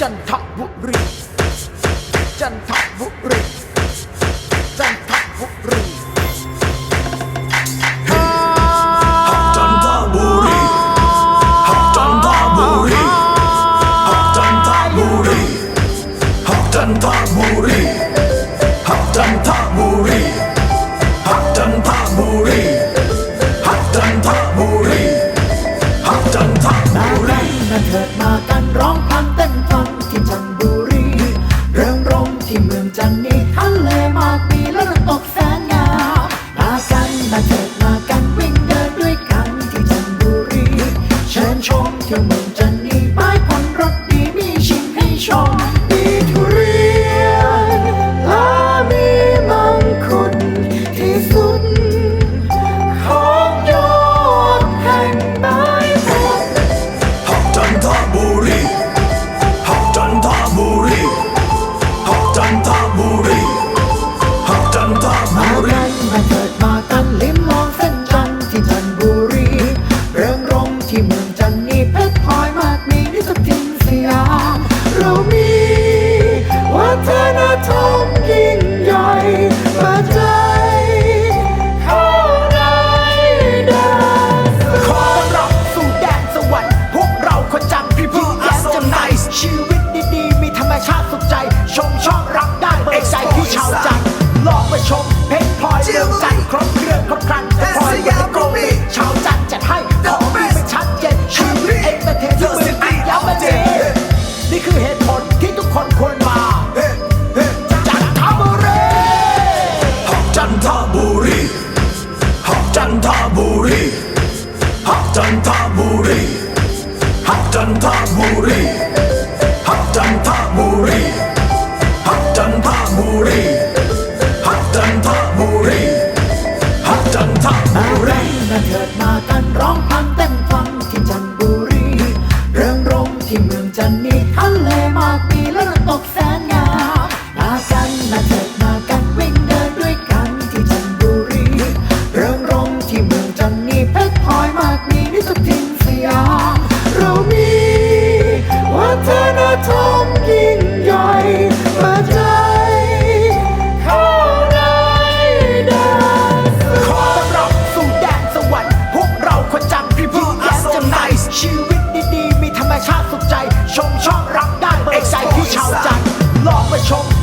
จันทบุรี จันทบุรี จันทบุรีจันทบุรีหักจันทบุรีหักจันทบุรีหักจันทบุรี กันร้องพันเต้นฟังที่จันทบุรีเริงรมที่เมืองจันนี้ทะเลมากมีและน้ำตกแสนงามมากันมาเถิดมากันวิ่งเดินด้วยกันที่จันทบุรีเชิญชมเที่ยวเมือง มีเพชรพลอยมากมีนิสตินสยามเรามีวัฒนธรรมยิ่งใหญ่มาใจเข้าในแดนขอต้อนรับสู่แดนสวรรค์พวกเราคนจันทร์พี่พี่แย้มแจำใสชีวิตดีๆ มีธรรมชาติสุขใจ ชมชอบรักได้เบิกใจที่ชาวจันทร์ลองมาชมเพชรพลอยเมืองจันทร์ครบเครื่องครบครัน จันทบุรีฮักจันทบุรีฮักจันทบุรีฮักจันทบุรีฮักจันทบุรีฮักจันทบุร่รีมาเถิดมากันร้องพันเต้นฟังที่จันทบุรีเรื่องรมที่เมืองจันนี้ ชม